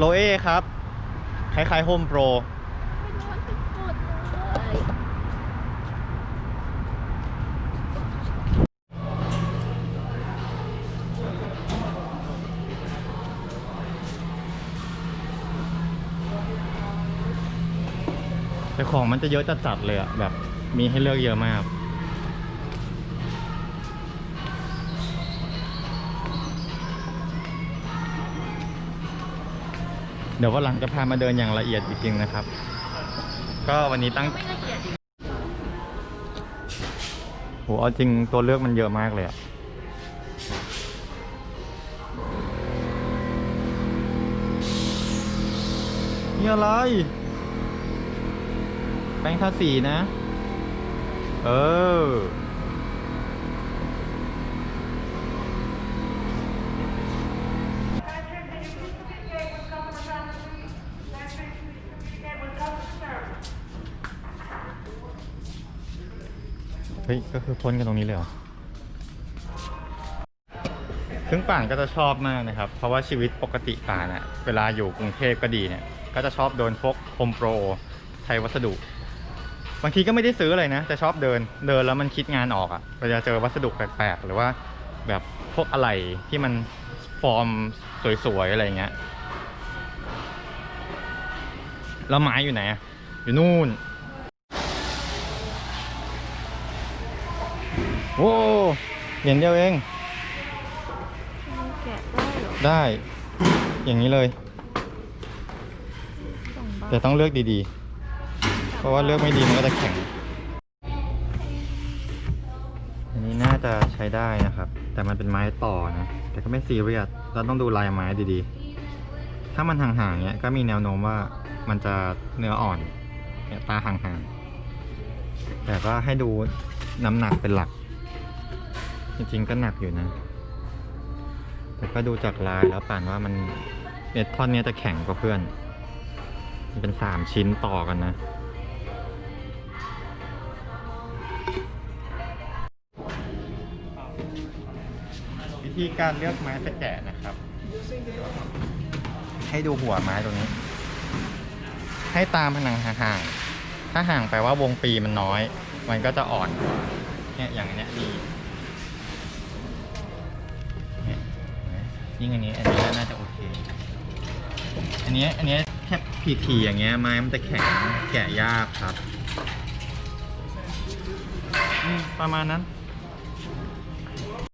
โลเอครับ คล้ายๆโฮมโปร แต่ของมันจะเยอะจัดๆเลยอะแบบมีให้เลือกเยอะมาก เดี๋ยววันหลังจะพามาเดินอย่างละเอียดอีกทีนะครับ ก็วันนี้ตั้งไม่ละเอียดอีกโหเอาจริงตัวเลือกมันเยอะมากเลยอะนี่อะไร แป้งทาสีนะ เออ เฮ้ย ก็คือพ่นกันตรงนี้เลยเหรอ ซึ่งป่านก็จะชอบมากนะครับ เพราะว่าชีวิตปกติป่านอะเวลาอยู่กรุงเทพก็ดีเนี่ย ก็จะชอบเดินพกโฮมโปร ไทยวัสดุ บางทีก็ไม่ได้ซื้อเลยนะ แต่ชอบเดิน เดินแล้วมันคิดงานออกอะเวลาเจอวัสดุแปลกๆ หรือว่าแบบพวกอะไรที่มันฟอร์มสวยๆ อะไรเงี้ย แล้วไม้อยู่ไหนอะอยู่นู่น โอ้เหรียญเดียวเองมันแกะได้เหรอได้ อย่างนี้เลย สองบาทแต่ต้องเลือกดีๆ เพราะว่าเลือกไม่ดีมันก็จะแข็ง อันนี้น่าจะใช้ได้นะครับ แต่มันเป็นไม้ต่อนะ แต่ก็ไม่ซีเรียส เราต้องดูลายไม้ดีๆ ถ้ามันห่างๆเนี้ยก็มีแนวโน้มว่ามันจะเนื้ออ่อนเนี่ยตาห่างๆ แต่ก็ให้ดูน้ำหนักเป็นหลัก จริงๆก็หนักอยู่นะ แต่ก็ดูจากลายแล้วป่านว่ามันเนี่ยท่อนนี้จะแข็งกว่าเพื่อน มันเป็นสามชิ้นต่อกันนะวิธีการเลือกไม้จะแกะนะครับ ให้ดูหัวไม้ตรงนี้ ให้ตามผนังห่างๆถ้าห่างไปว่าวงปีมันน้อย มันก็จะอ่อนเนี่ยอย่างเนี้ยดี ยิ่งอันนี้ อันนี้น่าจะโอเค อันนี้อันนี้แค่ผีทีๆอย่างเงี้ยไม้มันจะแข็งแกะยากครับ ประมาณนั้น